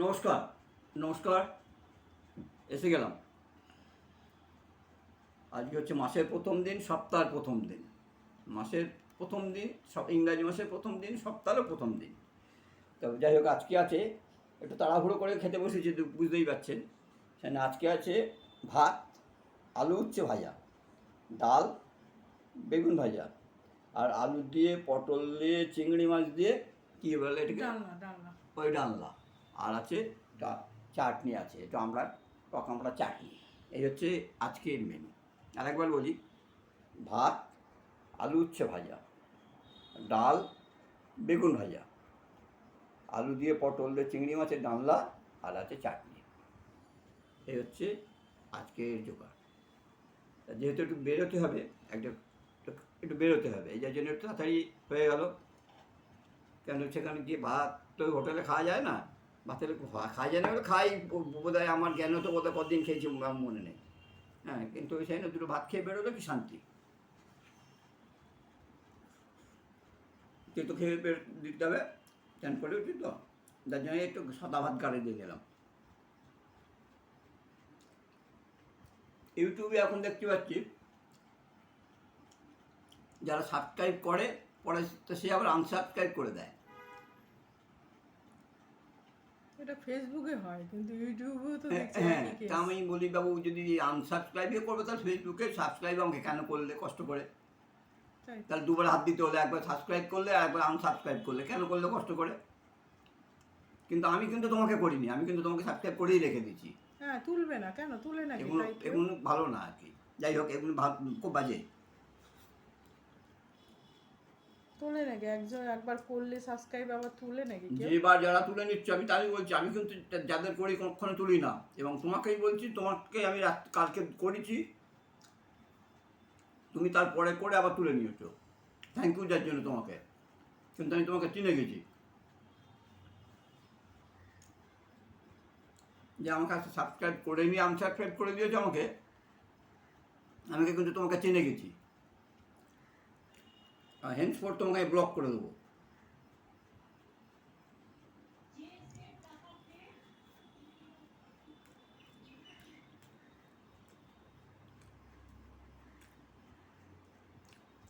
নমস্কার নমস্কার এসে গেলাম। আজকে হচ্ছে মাসের প্রথম দিন সপ্তাহের প্রথম দিন। মাসের প্রথম দিন সব ইংরাজি মাসের প্রথম দিন সপ্তাহেরও প্রথম দিন। তবে যাই হোক আজকে আছে একটু তাড়াহুড়ো করে খেতে বসেছি বুঝতেই পারছেন। সেখানে আজকে আছে ভাত আলু উচ্ছে ভাজা ডাল বেগুন ভাজা আর আলু দিয়ে পটল দিয়ে চিংড়ি মাছ দিয়ে কী বলে এটাকে? ওই ডালনা। আর আছে চাটনি আছে, এটা আমরা টক আমরা চাটনি। এই হচ্ছে আজকের মেনু আর একবার বলি, ভাত, আলু উচ্ছে ভাজা, ডাল, বেগুন ভাজা। আলু দিয়ে পটল দিয়ে চিংড়ি মাছের ডালনা আর আছে চাটনি। এই হচ্ছে আজকের জোগাড়। যেহেতু একটু বেরোতে হবে, একটু- একটু বেরোতে হবে, এই যার জন্য একটু তাড়াতাড়ি হয়ে গেল। কেন সেখানে গিয়ে ভাত তো হোটেলে খাওয়া যায় না? ভাতের খাওয়া যায় না বলে খাই বোধ হয় আমার জ্ঞান তো বোধ হয় কদিন খেয়েছি মনে নেই। হ্যাঁ কিন্তু ওই সাইডে দুটো ভাত খেয়ে বেরোলে কি শান্তি? তুই তো খেয়ে বের দিতে হবে, চান করে উঠি তো। যার জন্য একটু সাদা ভাত গাড়ি দিয়ে গেলাম। ইউটিউবে এখন দেখতে পাচ্ছি, যারা সাবস্ক্রাইব করে, পরে সে আবার আনসাবস্ক্রাইব করে দেয়। এটা ফেসবুকে হয় কিন্তু ইউটিউবেও তো দেখছি হ্যাঁ তা আমি বলি বাবু যদি আনসাবস্ক্রাইবই করবে তাহলে ফেসবুকে সাবস্ক্রাইব আমাকে কেন করলে কষ্ট করে? তাহলে দুবার হাত দিতে হলে একবার সাবস্ক্রাইব করলে আর একবার আনসাবস্ক্রাইব করলে কেন করলে কষ্ট করে? কিন্তু আমি কিন্তু তোমাকে করিনি আমি কিন্তু তোমাকে সাবস্ক্রাইব করেই রেখে দিয়েছি। হ্যাঁ তুলবে না কেন? তুলে নাকি এগুলো? এগুলো ভালো না আর কি। যাই হোক এগুলো খুব বাজে। তোলে নাকি? একজন একবার করলে সাবস্ক্রাইব আবার তুলে নাকি যেবার যারা তুলে নিচ্ছে, আমি তাই বলছি, আমি কিন্তু যাদের করি কখনো তুলি না। এবং তোমাকেই বলছি, তোমাকে আমি কালকে করেছি, তুমি তারপরে করে আবার তুলে নিয়েছো। থ্যাংক ইউ যার জন্য তোমাকে। কিন্তু আমি তোমাকে চিনে গেছি। যে আমাকে সাবস্ক্রাইব করে নিয়ে আনসাবস্ক্রাইব করে দিয়েছ আমাকে। আমি কিন্তু তোমাকে চিনে গেছি। হেন্সফোর তোমাকে আমি ব্লক করে দেবো।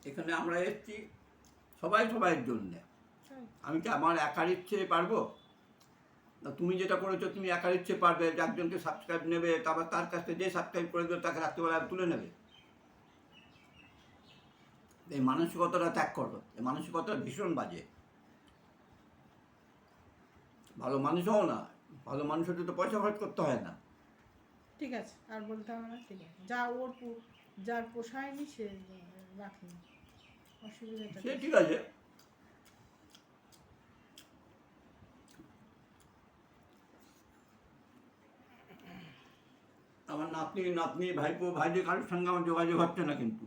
এখানে আমরা এসেছি সবাই সবাইয়ের জন্যে। আমি কি আমার একার ইচ্ছে পারব? না, তুমি যেটা করেছ তুমি একার ইচ্ছে পারবে, একজনকে সাবস্ক্রাইব নেবে, তারপর তার কাছ থেকে যে সাবস্ক্রাইব করে দেবে তাকে রাত্রিবেলা তুলে নেবে। এই মানসিকতাটা ত্যাগ করো এই মানসিকতা ভীষণ বাজে। ভালো মানুষ হও না ভালো মানুষ হতে তো পয়সা খরচ করতে হয় না। ঠিক আছে আর বলতে হবে না ঠিক আছে। যা ওর যার পোষায়নি সে রাখেনি। অসুবিধাটা সে ঠিক আছে। আমার নাতনি নাতনি ভাইপো ভাইজি কারোর সঙ্গে আমার যোগাযোগ হচ্ছে না কিন্তু।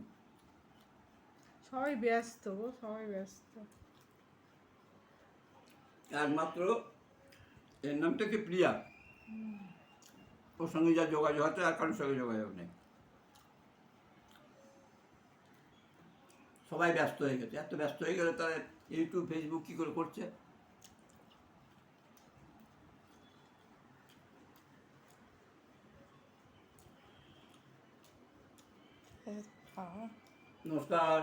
সবাই ব্যস্ত সবাই ব্যস্ত। একমাত্র এর নামটা কি প্রিয়া? ওর সঙ্গে যা যোগাযোগ হচ্ছে আর কারোর সঙ্গে যোগাযোগ নেই। সবাই ব্যস্ত হয়ে গেছে। এত ব্যস্ত হয়ে গেলে তারা ইউটিউব ফেসবুক কী করে করছে? হ্যাঁ নমস্কার।